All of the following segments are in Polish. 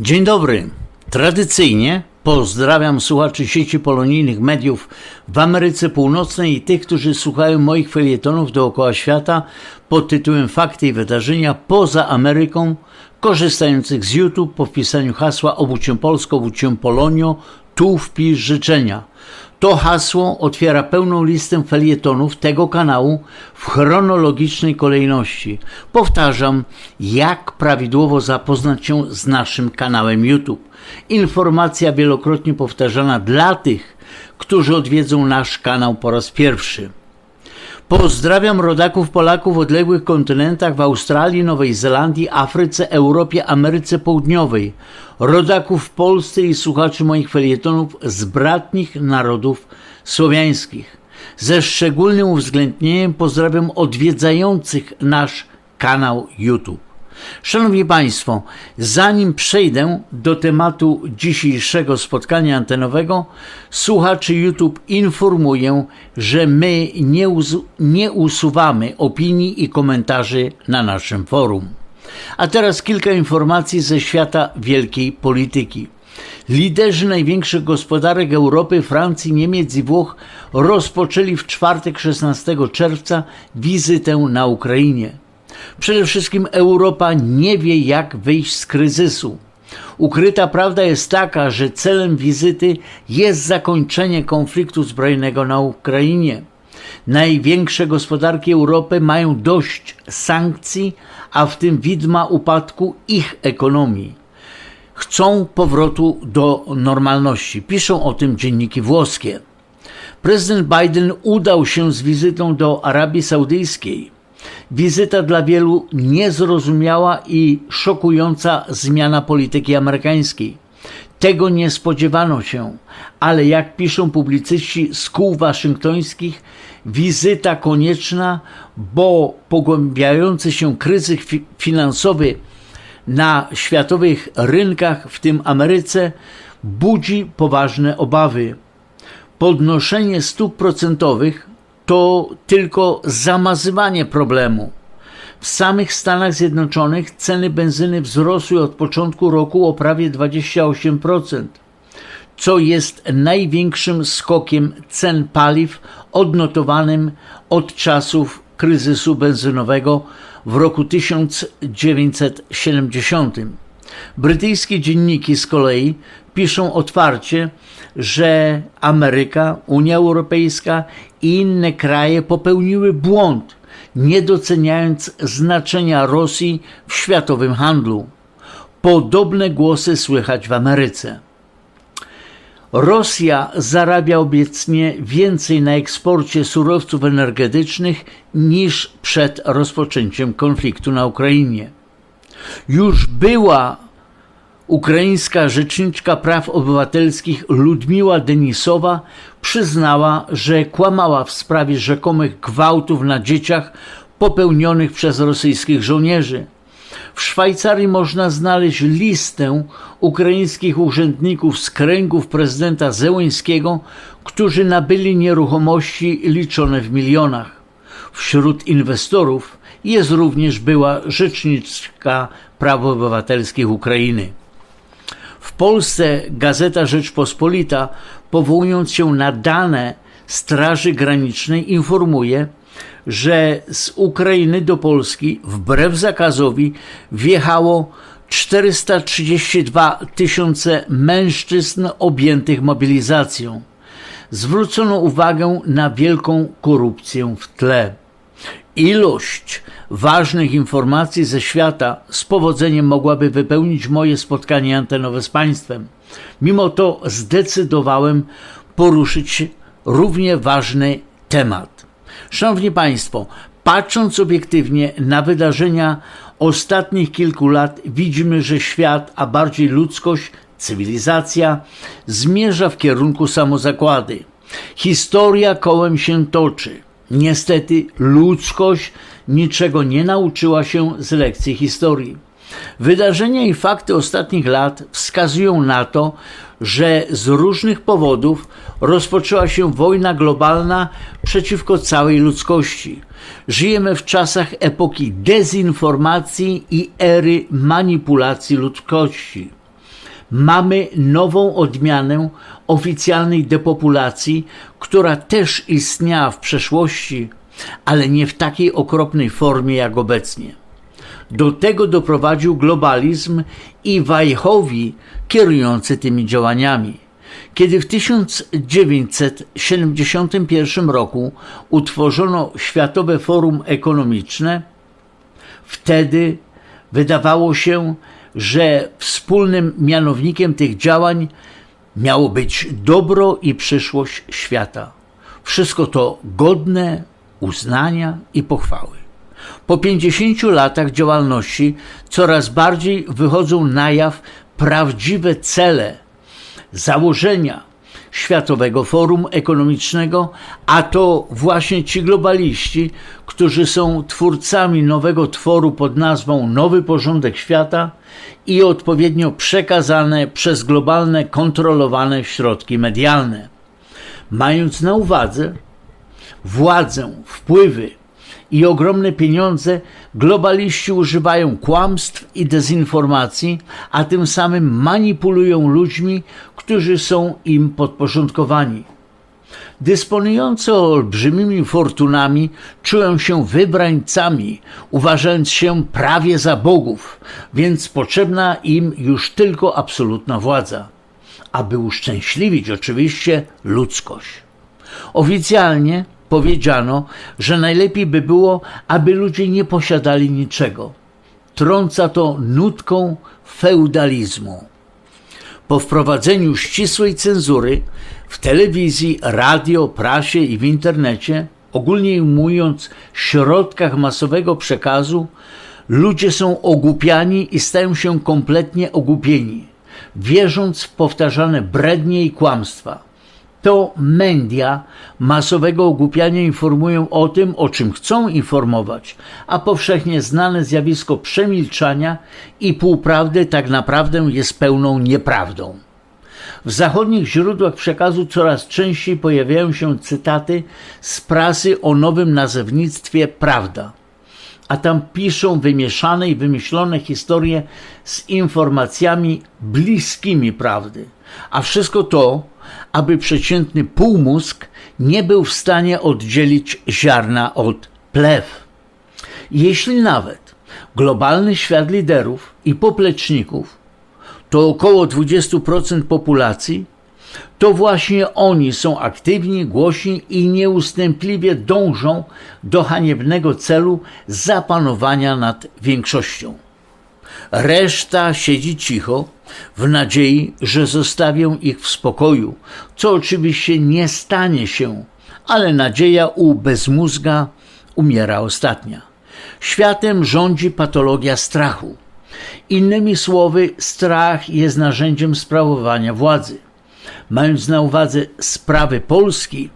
Dzień dobry. Tradycyjnie pozdrawiam słuchaczy sieci polonijnych mediów w Ameryce Północnej i tych, którzy słuchają moich felietonów dookoła świata pod tytułem Fakty i wydarzenia poza Ameryką, korzystających z YouTube po wpisaniu hasła obudź się Polsko, obudź się Polonio, tu wpisz życzenia. To hasło otwiera pełną listę felietonów tego kanału w chronologicznej kolejności. Powtarzam, jak prawidłowo zapoznać się z naszym kanałem YouTube. Informacja wielokrotnie powtarzana dla tych, którzy odwiedzą nasz kanał po raz pierwszy. Pozdrawiam rodaków Polaków w odległych kontynentach w Australii, Nowej Zelandii, Afryce, Europie, Ameryce Południowej, rodaków w Polsce i słuchaczy moich felietonów z bratnich narodów słowiańskich. Ze szczególnym uwzględnieniem pozdrawiam odwiedzających nasz kanał YouTube. Szanowni Państwo, zanim przejdę do tematu dzisiejszego spotkania antenowego, słuchaczy YouTube informuję, że my nie, nie usuwamy opinii i komentarzy na naszym forum. A teraz kilka informacji ze świata wielkiej polityki. Liderzy największych gospodarek Europy, Francji, Niemiec i Włoch rozpoczęli w czwartek 16 czerwca wizytę na Ukrainie. Przede wszystkim Europa nie wie, jak wyjść z kryzysu. Ukryta prawda jest taka, że celem wizyty jest zakończenie konfliktu zbrojnego na Ukrainie. Największe gospodarki Europy mają dość sankcji, a w tym widma upadku ich ekonomii. Chcą powrotu do normalności. Piszą o tym dzienniki włoskie. Prezydent Biden udał się z wizytą do Arabii Saudyjskiej. Wizyta dla wielu niezrozumiała i szokująca zmiana polityki amerykańskiej. Tego nie spodziewano się, ale jak piszą publicyści z kół waszyngtońskich, wizyta konieczna, bo pogłębiający się kryzys fi- finansowy na światowych rynkach, w tym Ameryce, budzi poważne obawy. Podnoszenie stóp procentowych to tylko zamazywanie problemu. W samych Stanach Zjednoczonych ceny benzyny wzrosły od początku roku o prawie 28%, co jest największym skokiem cen paliw odnotowanym od czasów kryzysu benzynowego w roku 1970. Brytyjskie dzienniki z kolei piszą otwarcie, że Ameryka, Unia Europejska i inne kraje popełniły błąd, nie doceniając znaczenia Rosji w światowym handlu. Podobne głosy słychać w Ameryce. Rosja zarabia obecnie więcej na eksporcie surowców energetycznych niż przed rozpoczęciem konfliktu na Ukrainie. Już była ukraińska rzeczniczka praw obywatelskich Ludmiła Denisowa przyznała, że kłamała w sprawie rzekomych gwałtów na dzieciach popełnionych przez rosyjskich żołnierzy. W Szwajcarii można znaleźć listę ukraińskich urzędników z kręgów prezydenta Zełęńskiego, którzy nabyli nieruchomości liczone w milionach. Wśród inwestorów jest również była rzeczniczka praw obywatelskich Ukrainy. Polsce Gazeta Rzeczpospolita, powołując się na dane Straży Granicznej, informuje, że z Ukrainy do Polski wbrew zakazowi wjechało 432 tysiące mężczyzn objętych mobilizacją. Zwrócono uwagę na wielką korupcję w tle. Ilość ważnych informacji ze świata z powodzeniem mogłaby wypełnić moje spotkanie antenowe z Państwem. Mimo to zdecydowałem poruszyć równie ważny temat. Szanowni Państwo, patrząc obiektywnie na wydarzenia ostatnich kilku lat, widzimy, że świat, a bardziej ludzkość, cywilizacja, zmierza w kierunku samozakłady. Historia kołem się toczy. Niestety ludzkość niczego nie nauczyła się z lekcji historii. Wydarzenia i fakty ostatnich lat wskazują na to, że z różnych powodów rozpoczęła się wojna globalna przeciwko całej ludzkości. Żyjemy w czasach epoki dezinformacji i ery manipulacji ludzkości. Mamy nową odmianę oficjalnej depopulacji, która też istniała w przeszłości, ale nie w takiej okropnej formie jak obecnie. Do tego doprowadził globalizm i Wajchowi kierujący tymi działaniami. Kiedy w 1971 roku utworzono Światowe Forum Ekonomiczne, wtedy wydawało się, że wspólnym mianownikiem tych działań miało być dobro i przyszłość świata. Wszystko to godne uznania i pochwały. Po 50 latach działalności coraz bardziej wychodzą na jaw prawdziwe cele, założenia Światowego Forum Ekonomicznego, a to właśnie ci globaliści, którzy są twórcami nowego tworu pod nazwą Nowy Porządek Świata i odpowiednio przekazane przez globalne kontrolowane środki medialne. Mając na uwadze władzę, wpływy, i ogromne pieniądze, globaliści używają kłamstw i dezinformacji, a tym samym manipulują ludźmi, którzy są im podporządkowani. Dysponujący olbrzymimi fortunami czują się wybrańcami, uważając się prawie za bogów, więc potrzebna im już tylko absolutna władza, aby uszczęśliwić oczywiście ludzkość. Oficjalnie powiedziano, że najlepiej by było, aby ludzie nie posiadali niczego. Trąca to nutką feudalizmu. Po wprowadzeniu ścisłej cenzury w telewizji, radio, prasie i w internecie, ogólnie mówiąc, środkach masowego przekazu, ludzie są ogłupiani i stają się kompletnie ogłupieni, wierząc w powtarzane brednie i kłamstwa to media masowego ogłupiania informują o tym, o czym chcą informować, a powszechnie znane zjawisko przemilczania i półprawdy tak naprawdę jest pełną nieprawdą. W zachodnich źródłach przekazu coraz częściej pojawiają się cytaty z prasy o nowym nazewnictwie Prawda, a tam piszą wymieszane i wymyślone historie z informacjami bliskimi prawdy. A wszystko to aby przeciętny półmózg nie był w stanie oddzielić ziarna od plew. Jeśli nawet globalny świat liderów i popleczników to około 20% populacji, to właśnie oni są aktywni, głośni i nieustępliwie dążą do haniebnego celu zapanowania nad większością. Reszta siedzi cicho w nadziei, że zostawię ich w spokoju, co oczywiście nie stanie się, ale nadzieja u bezmózga umiera ostatnia. Światem rządzi patologia strachu. Innymi słowy, strach jest narzędziem sprawowania władzy. Mając na uwadze sprawy Polski,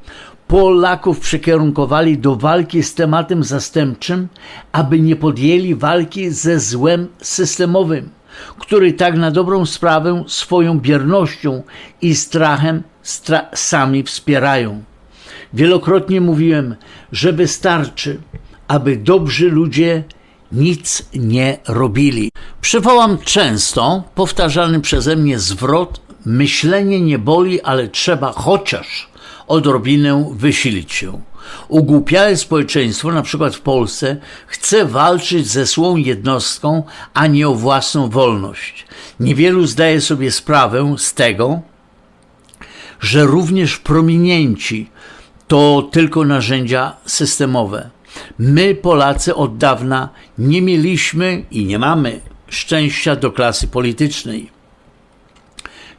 Polaków przekierunkowali do walki z tematem zastępczym, aby nie podjęli walki ze złem systemowym, który tak na dobrą sprawę swoją biernością i strachem stra- sami wspierają. Wielokrotnie mówiłem, że wystarczy, aby dobrzy ludzie nic nie robili. Przywołam często powtarzany przeze mnie zwrot: myślenie nie boli, ale trzeba chociaż odrobinę wysilić się. Ugłupiałe społeczeństwo, na przykład w Polsce, chce walczyć ze złą jednostką, a nie o własną wolność. Niewielu zdaje sobie sprawę z tego, że również prominienci to tylko narzędzia systemowe. My, Polacy, od dawna nie mieliśmy i nie mamy szczęścia do klasy politycznej.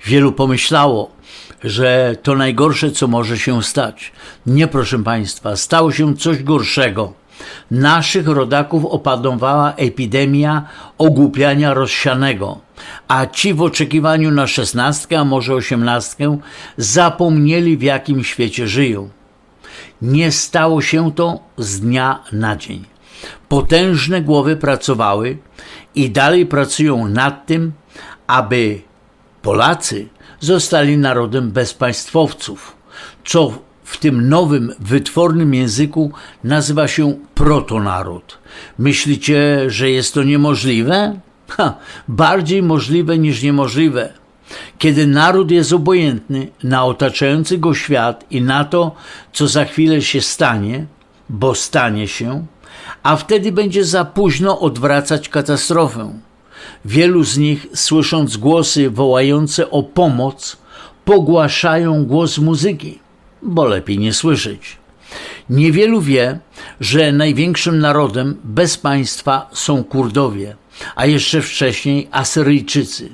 Wielu pomyślało, że to najgorsze, co może się stać. Nie, proszę Państwa, stało się coś gorszego. Naszych rodaków opanowała epidemia ogłupiania rozsianego, a ci w oczekiwaniu na szesnastkę, a może osiemnastkę, zapomnieli w jakim świecie żyją. Nie stało się to z dnia na dzień. Potężne głowy pracowały i dalej pracują nad tym, aby Polacy zostali narodem bezpaństwowców, co w tym nowym, wytwornym języku nazywa się protonaród. Myślicie, że jest to niemożliwe? Ha, bardziej możliwe niż niemożliwe. Kiedy naród jest obojętny na otaczający go świat i na to, co za chwilę się stanie, bo stanie się, a wtedy będzie za późno odwracać katastrofę. Wielu z nich, słysząc głosy wołające o pomoc, pogłaszają głos muzyki, bo lepiej nie słyszeć. Niewielu wie, że największym narodem bez państwa są Kurdowie, a jeszcze wcześniej Asyryjczycy.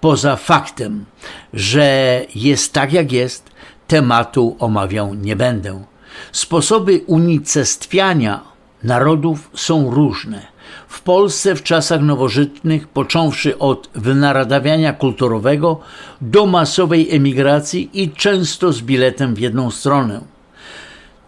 Poza faktem, że jest tak jak jest, tematu omawiał nie będę. Sposoby unicestwiania narodów są różne. W Polsce w czasach nowożytnych, począwszy od wynaradawiania kulturowego do masowej emigracji i często z biletem w jedną stronę.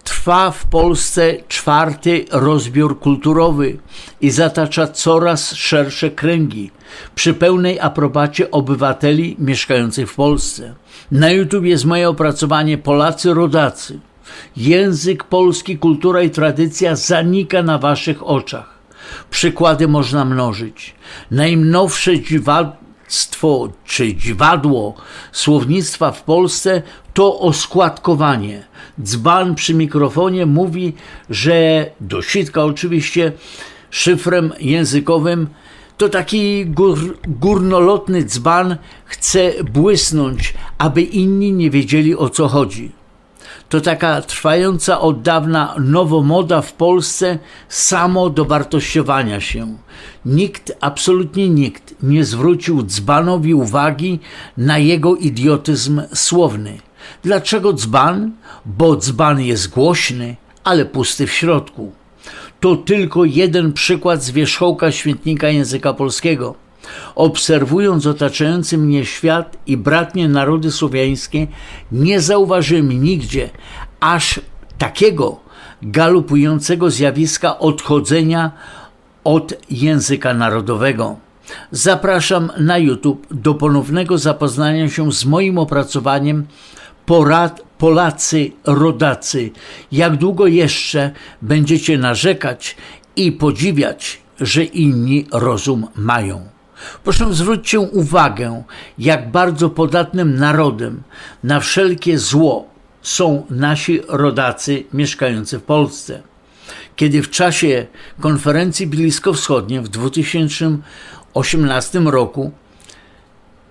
Trwa w Polsce czwarty rozbiór kulturowy i zatacza coraz szersze kręgi przy pełnej aprobacie obywateli mieszkających w Polsce. Na YouTube jest moje opracowanie Polacy rodacy. Język polski, kultura i tradycja zanika na waszych oczach. Przykłady można mnożyć. Najnowsze dziwactwo czy dziwadło słownictwa w Polsce to oskładkowanie. Dzban przy mikrofonie mówi, że do sitka oczywiście szyfrem językowym to taki gór, górnolotny dzban chce błysnąć, aby inni nie wiedzieli o co chodzi to taka trwająca od dawna nowomoda w Polsce samo dowartościowania się. Nikt, absolutnie nikt nie zwrócił dzbanowi uwagi na jego idiotyzm słowny. Dlaczego dzban? Bo dzban jest głośny, ale pusty w środku. To tylko jeden przykład z wierzchołka świetnika języka polskiego. Obserwując otaczający mnie świat i bratnie narody słowiańskie, nie zauważyłem nigdzie aż takiego galopującego zjawiska odchodzenia od języka narodowego. Zapraszam na YouTube do ponownego zapoznania się z moim opracowaniem Porad Polacy Rodacy. Jak długo jeszcze będziecie narzekać i podziwiać, że inni rozum mają? Proszę zwróćcie uwagę, jak bardzo podatnym narodem na wszelkie zło są nasi rodacy mieszkający w Polsce. Kiedy w czasie konferencji bliskowschodniej w 2018 roku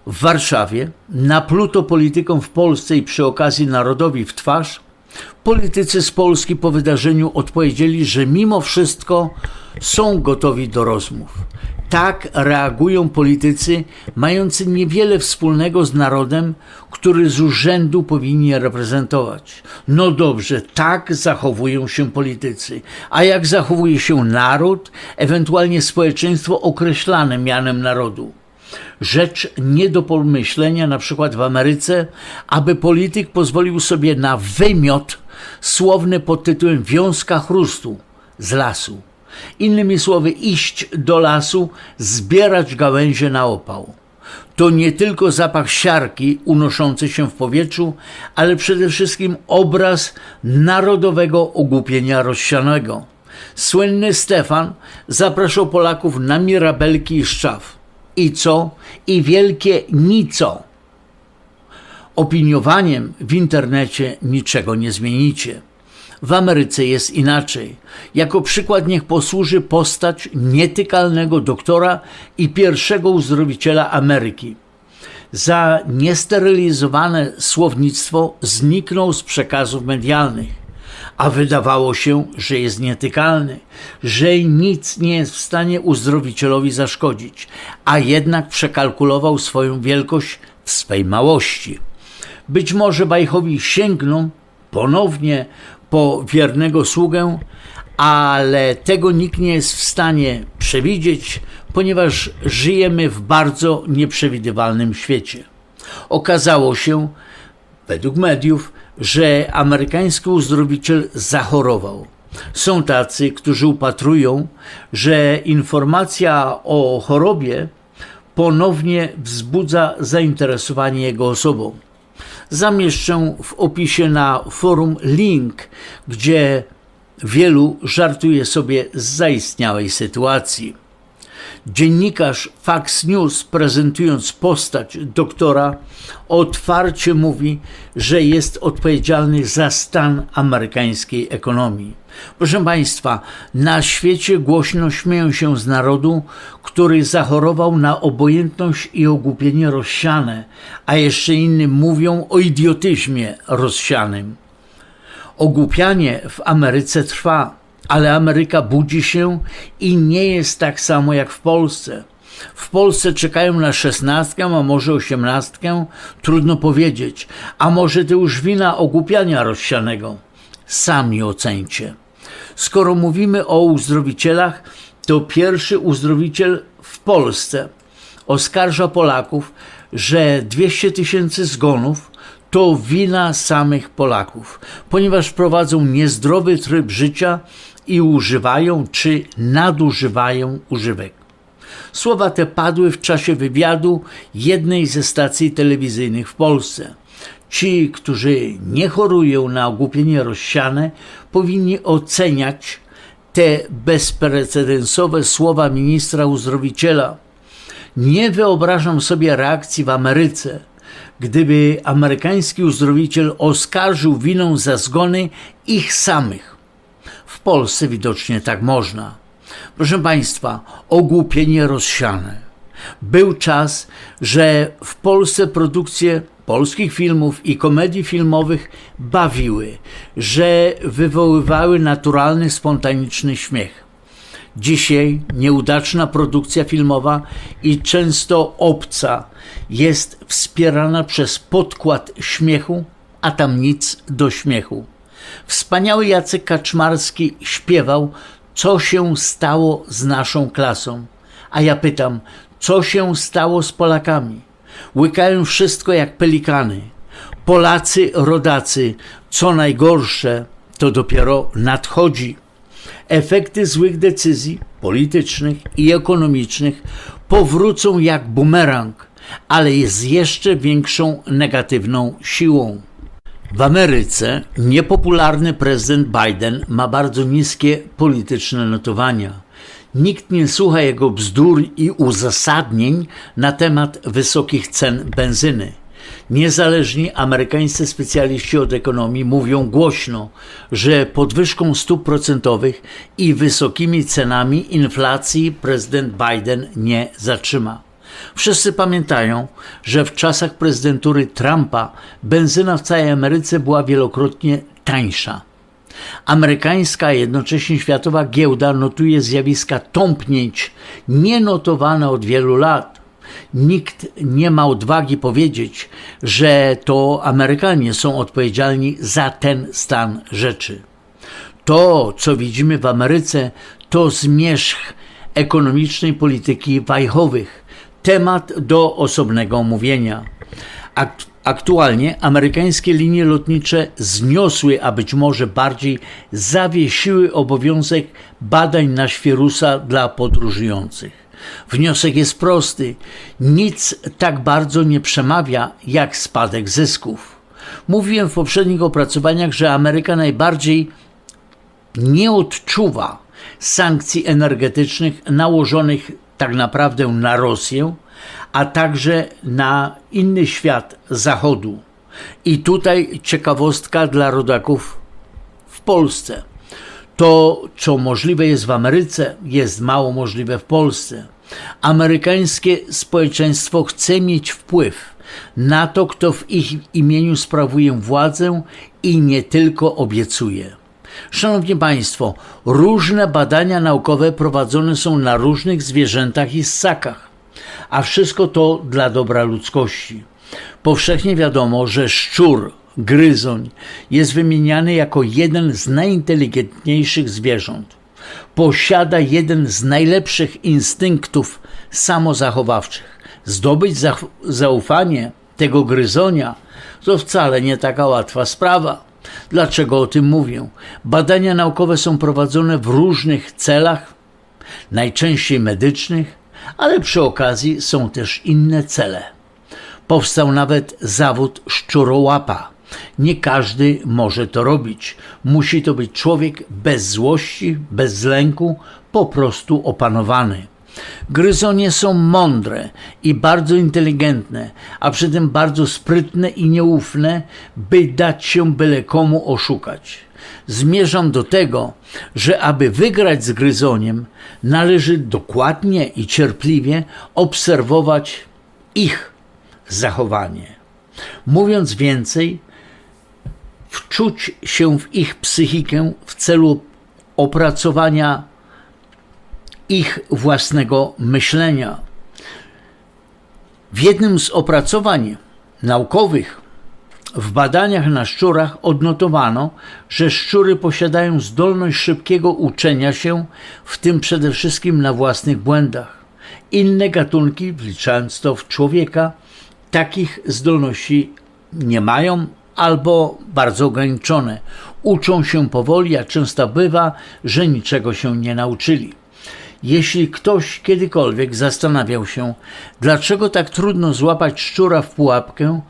w Warszawie napluto polityką w Polsce i przy okazji narodowi w twarz, politycy z Polski po wydarzeniu odpowiedzieli, że mimo wszystko są gotowi do rozmów. Tak reagują politycy mający niewiele wspólnego z narodem, który z urzędu powinni reprezentować. No dobrze, tak zachowują się politycy. A jak zachowuje się naród, ewentualnie społeczeństwo określane mianem narodu? Rzecz nie do pomyślenia, na przykład w Ameryce, aby polityk pozwolił sobie na wymiot słowny pod tytułem Wiązka chrustu z lasu. Innymi słowy, iść do lasu, zbierać gałęzie na opał. To nie tylko zapach siarki unoszący się w powietrzu, ale przede wszystkim obraz narodowego ogłupienia rozsianego. Słynny Stefan zapraszał Polaków na mirabelki i szczaw. I co? I wielkie nico. Opiniowaniem w internecie niczego nie zmienicie. W Ameryce jest inaczej. Jako przykład niech posłuży postać nietykalnego doktora i pierwszego uzdrowiciela Ameryki. Za niesterylizowane słownictwo zniknął z przekazów medialnych, a wydawało się, że jest nietykalny, że nic nie jest w stanie uzdrowicielowi zaszkodzić, a jednak przekalkulował swoją wielkość w swej małości. Być może Bajchowi sięgną ponownie po wiernego sługę, ale tego nikt nie jest w stanie przewidzieć, ponieważ żyjemy w bardzo nieprzewidywalnym świecie. Okazało się, według mediów, że amerykański uzdrowiciel zachorował. Są tacy, którzy upatrują, że informacja o chorobie ponownie wzbudza zainteresowanie jego osobą zamieszczę w opisie na forum link, gdzie wielu żartuje sobie z zaistniałej sytuacji. Dziennikarz Fox News, prezentując postać doktora, otwarcie mówi, że jest odpowiedzialny za stan amerykańskiej ekonomii. Proszę Państwa, na świecie głośno śmieją się z narodu, który zachorował na obojętność i ogłupienie rozsiane, a jeszcze inni mówią o idiotyzmie rozsianym. Ogłupianie w Ameryce trwa, ale Ameryka budzi się i nie jest tak samo jak w Polsce. W Polsce czekają na szesnastkę, a może osiemnastkę, trudno powiedzieć, a może to już wina ogłupiania rozsianego. Sami ocencie. Skoro mówimy o uzdrowicielach, to pierwszy uzdrowiciel w Polsce oskarża Polaków, że 200 tysięcy zgonów to wina samych Polaków, ponieważ prowadzą niezdrowy tryb życia i używają czy nadużywają używek. Słowa te padły w czasie wywiadu jednej ze stacji telewizyjnych w Polsce. Ci, którzy nie chorują na ogłupienie rozsiane, powinni oceniać te bezprecedensowe słowa ministra uzdrowiciela. Nie wyobrażam sobie reakcji w Ameryce, gdyby amerykański uzdrowiciel oskarżył winą za zgony ich samych. W Polsce widocznie tak można. Proszę Państwa, ogłupienie rozsiane. Był czas, że w Polsce produkcje polskich filmów i komedii filmowych bawiły, że wywoływały naturalny, spontaniczny śmiech. Dzisiaj nieudaczna produkcja filmowa i często obca jest wspierana przez podkład śmiechu, a tam nic do śmiechu. Wspaniały Jacek Kaczmarski śpiewał, co się stało z naszą klasą. A ja pytam, co się stało z Polakami? Łykają wszystko jak pelikany. Polacy, rodacy, co najgorsze, to dopiero nadchodzi. Efekty złych decyzji politycznych i ekonomicznych powrócą jak bumerang, ale jest jeszcze większą negatywną siłą. W Ameryce niepopularny prezydent Biden ma bardzo niskie polityczne notowania. Nikt nie słucha jego bzdur i uzasadnień na temat wysokich cen benzyny. Niezależni amerykańscy specjaliści od ekonomii mówią głośno, że podwyżką stóp procentowych i wysokimi cenami inflacji prezydent Biden nie zatrzyma. Wszyscy pamiętają, że w czasach prezydentury Trumpa benzyna w całej Ameryce była wielokrotnie tańsza. Amerykańska, a jednocześnie światowa giełda notuje zjawiska tąpnięć, nienotowane od wielu lat. Nikt nie ma odwagi powiedzieć, że to Amerykanie są odpowiedzialni za ten stan rzeczy. To, co widzimy w Ameryce, to zmierzch ekonomicznej polityki wajchowych, temat do osobnego omówienia. Aktualnie amerykańskie linie lotnicze zniosły, a być może bardziej zawiesiły obowiązek badań na świrusa dla podróżujących. Wniosek jest prosty: nic tak bardzo nie przemawia jak spadek zysków. Mówiłem w poprzednich opracowaniach, że Ameryka najbardziej nie odczuwa sankcji energetycznych nałożonych tak naprawdę na Rosję, a także na inny świat Zachodu. I tutaj ciekawostka dla rodaków w Polsce. To, co możliwe jest w Ameryce, jest mało możliwe w Polsce. Amerykańskie społeczeństwo chce mieć wpływ na to, kto w ich imieniu sprawuje władzę i nie tylko obiecuje. Szanowni Państwo, różne badania naukowe prowadzone są na różnych zwierzętach i ssakach, a wszystko to dla dobra ludzkości. Powszechnie wiadomo, że szczur, gryzoń jest wymieniany jako jeden z najinteligentniejszych zwierząt. Posiada jeden z najlepszych instynktów samozachowawczych. Zdobyć zaufanie tego gryzonia to wcale nie taka łatwa sprawa. Dlaczego o tym mówię? Badania naukowe są prowadzone w różnych celach, najczęściej medycznych, ale przy okazji są też inne cele. Powstał nawet zawód szczurołapa. Nie każdy może to robić. Musi to być człowiek bez złości, bez lęku, po prostu opanowany. Gryzonie są mądre i bardzo inteligentne, a przy tym bardzo sprytne i nieufne, by dać się byle komu oszukać. Zmierzam do tego, że aby wygrać z gryzoniem, należy dokładnie i cierpliwie obserwować ich zachowanie. Mówiąc więcej, wczuć się w ich psychikę w celu opracowania ich własnego myślenia. W jednym z opracowań naukowych w badaniach na szczurach odnotowano, że szczury posiadają zdolność szybkiego uczenia się, w tym przede wszystkim na własnych błędach. Inne gatunki, wliczając to w człowieka, takich zdolności nie mają albo bardzo ograniczone. Uczą się powoli, a często bywa, że niczego się nie nauczyli. Jeśli ktoś kiedykolwiek zastanawiał się, dlaczego tak trudno złapać szczura w pułapkę,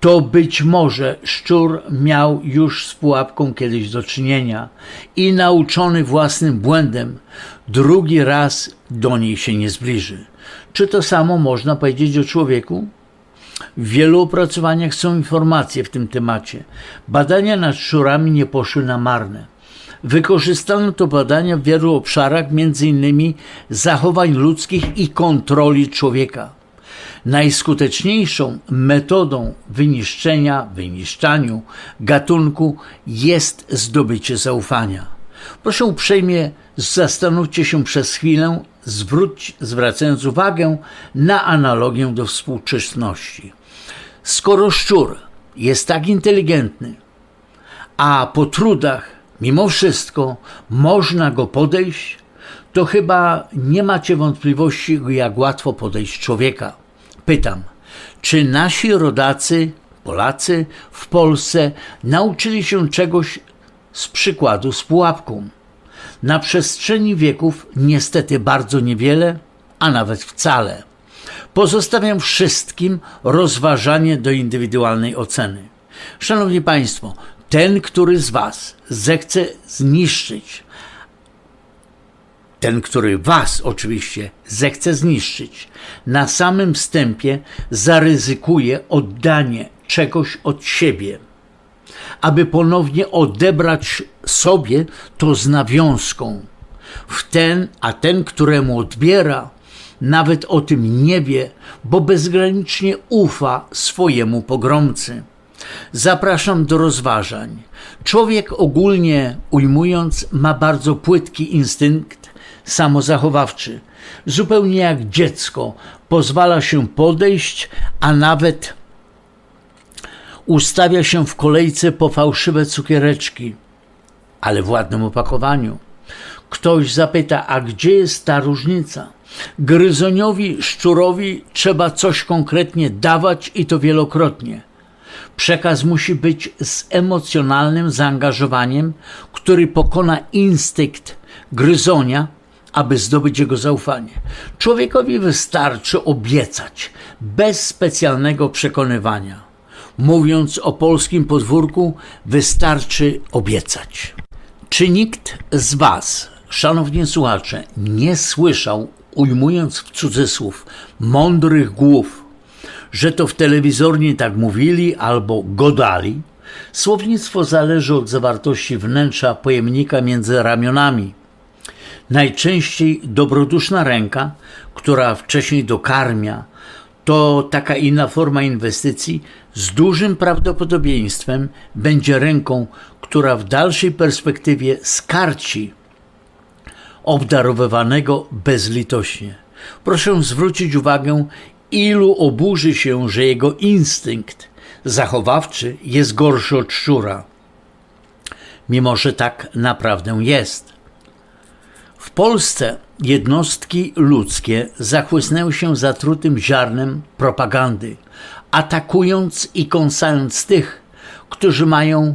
to być może szczur miał już z pułapką kiedyś do czynienia i nauczony własnym błędem, drugi raz do niej się nie zbliży. Czy to samo można powiedzieć o człowieku? W wielu opracowaniach są informacje w tym temacie. Badania nad szczurami nie poszły na marne. Wykorzystano to badania w wielu obszarach, m.in. zachowań ludzkich i kontroli człowieka. Najskuteczniejszą metodą wyniszczenia, wyniszczaniu gatunku jest zdobycie zaufania. Proszę uprzejmie zastanówcie się przez chwilę, zwróć, zwracając uwagę na analogię do współczesności. Skoro szczur jest tak inteligentny, a po trudach mimo wszystko można go podejść, to chyba nie macie wątpliwości, jak łatwo podejść człowieka. Pytam, czy nasi rodacy, Polacy w Polsce nauczyli się czegoś z przykładu z pułapką? Na przestrzeni wieków niestety bardzo niewiele, a nawet wcale. Pozostawiam wszystkim rozważanie do indywidualnej oceny. Szanowni Państwo, ten, który z Was zechce zniszczyć, ten, który Was oczywiście zechce zniszczyć, na samym wstępie zaryzykuje oddanie czegoś od siebie, aby ponownie odebrać sobie to z nawiązką. W ten, a ten, któremu odbiera, nawet o tym nie wie, bo bezgranicznie ufa swojemu pogromcy. Zapraszam do rozważań. Człowiek ogólnie ujmując ma bardzo płytki instynkt samozachowawczy. Zupełnie jak dziecko pozwala się podejść, a nawet ustawia się w kolejce po fałszywe cukiereczki, ale w ładnym opakowaniu. Ktoś zapyta, a gdzie jest ta różnica? Gryzoniowi szczurowi trzeba coś konkretnie dawać i to wielokrotnie. Przekaz musi być z emocjonalnym zaangażowaniem, który pokona instynkt gryzonia, aby zdobyć jego zaufanie. Człowiekowi wystarczy obiecać, bez specjalnego przekonywania. Mówiąc o polskim podwórku, wystarczy obiecać. Czy nikt z Was, szanowni słuchacze, nie słyszał, ujmując w cudzysłów, mądrych głów, że to w telewizornie tak mówili albo godali? Słownictwo zależy od zawartości wnętrza pojemnika między ramionami. Najczęściej dobroduszna ręka, która wcześniej dokarmia, to taka inna forma inwestycji, z dużym prawdopodobieństwem będzie ręką, która w dalszej perspektywie skarci obdarowywanego bezlitośnie. Proszę zwrócić uwagę, ilu oburzy się, że jego instynkt zachowawczy jest gorszy od szczura, mimo że tak naprawdę jest. W Polsce jednostki ludzkie zachłysnęły się zatrutym ziarnem propagandy, atakując i kąsając tych, którzy mają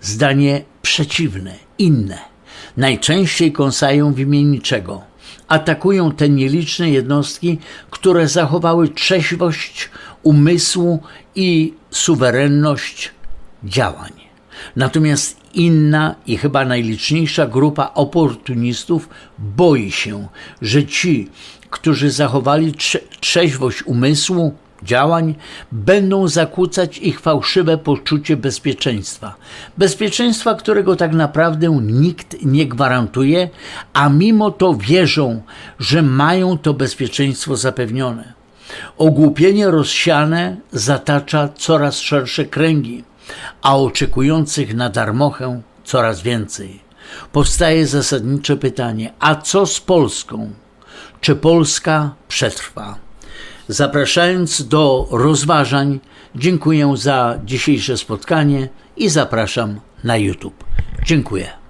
zdanie przeciwne, inne. Najczęściej kąsają w imię niczego. Atakują te nieliczne jednostki, które zachowały trzeźwość umysłu i suwerenność działań. Natomiast inna i chyba najliczniejsza grupa oportunistów boi się, że ci, którzy zachowali trze- trzeźwość umysłu, działań, będą zakłócać ich fałszywe poczucie bezpieczeństwa. Bezpieczeństwa, którego tak naprawdę nikt nie gwarantuje, a mimo to wierzą, że mają to bezpieczeństwo zapewnione. Ogłupienie rozsiane zatacza coraz szersze kręgi, a oczekujących na darmochę coraz więcej. Powstaje zasadnicze pytanie: a co z Polską? Czy Polska przetrwa? Zapraszając do rozważań, dziękuję za dzisiejsze spotkanie i zapraszam na YouTube. Dziękuję.